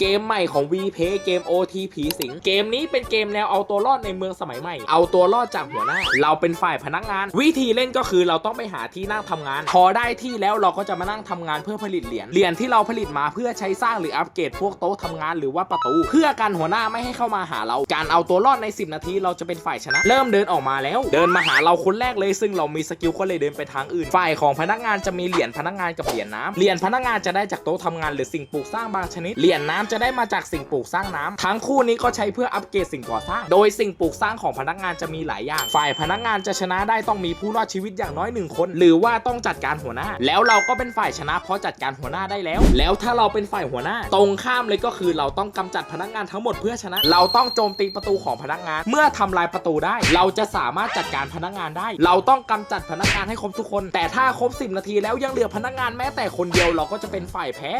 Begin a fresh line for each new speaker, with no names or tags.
เกมใหม่ของ v p เกม OT ผีสิง เกมนี้เป็นเกมแนวเอาตัวรอดในเมืองสมัยใหม่ เอาตัวรอดจากหัวหน้า เราเป็นฝ่ายพนักงาน วิธีเล่นก็คือเราต้องไปหาที่นั่งทำงาน พอได้ที่แล้วเราก็จะมานั่งทำงานเพื่อผลิตเหรียญ เหรียญที่เราผลิตมาเพื่อใช้สร้างหรืออัปเกรดพวกโต๊ะทำงานหรือว่าประตู เพื่อกันหัวหน้าไม่ให้เข้ามาหาเรา การเอาตัวรอดใน 10 นาทีเราจะเป็นฝ่ายชนะ เริ่มเดินออกมาแล้ว เดินมาหาเราคนแรกเลย ซึ่งเรามีสกิลก็เลยเดินไปทางอื่น ฝ่ายของพนักงานจะมีเหรียญพนักงานกับเหรียญน้ำเหรียญพนักงานจะได้จากโต๊ะทำงานหรือสิ่งปลูกสร้างบางชนิด เหรียญน้ำจะได้มาจากสิ่งปลูกสร้างน้ำทั้งคู่นี้ก็ใช้เพื่ออัปเกรดสิ่งก่อสร้าง โดยสิ่งปลูกสร้างของพนักงานจะมีหลายอย่าง ฝ่ายพนักงานจะชนะได้ต้องมีผู้รอดชีวิตอย่างน้อยหนึ่งคน หรือว่าต้องจัดการหัวหน้า แล้วเราก็เป็นฝ่ายชนะเพราะจัดการหัวหน้าได้แล้ว แล้วถ้าเราเป็นฝ่ายหัวหน้า ตรงข้ามเลยก็คือเราต้องกำจัดพนักงานทั้งหมดเพื่อชนะ เราต้องโจมตีประตูของพนักงาน เมื่อทำลายประตูได้ เราจะสามารถจัดการพนักงานได้ เราต้องกำจัดพนักงานให้ครบทุกคน แต่ถ้าครบ 10 นาทีแล้วยังเหลือพนักงานแม้แต่คนเดียวเราก็จะเป็นฝ่ายแพ้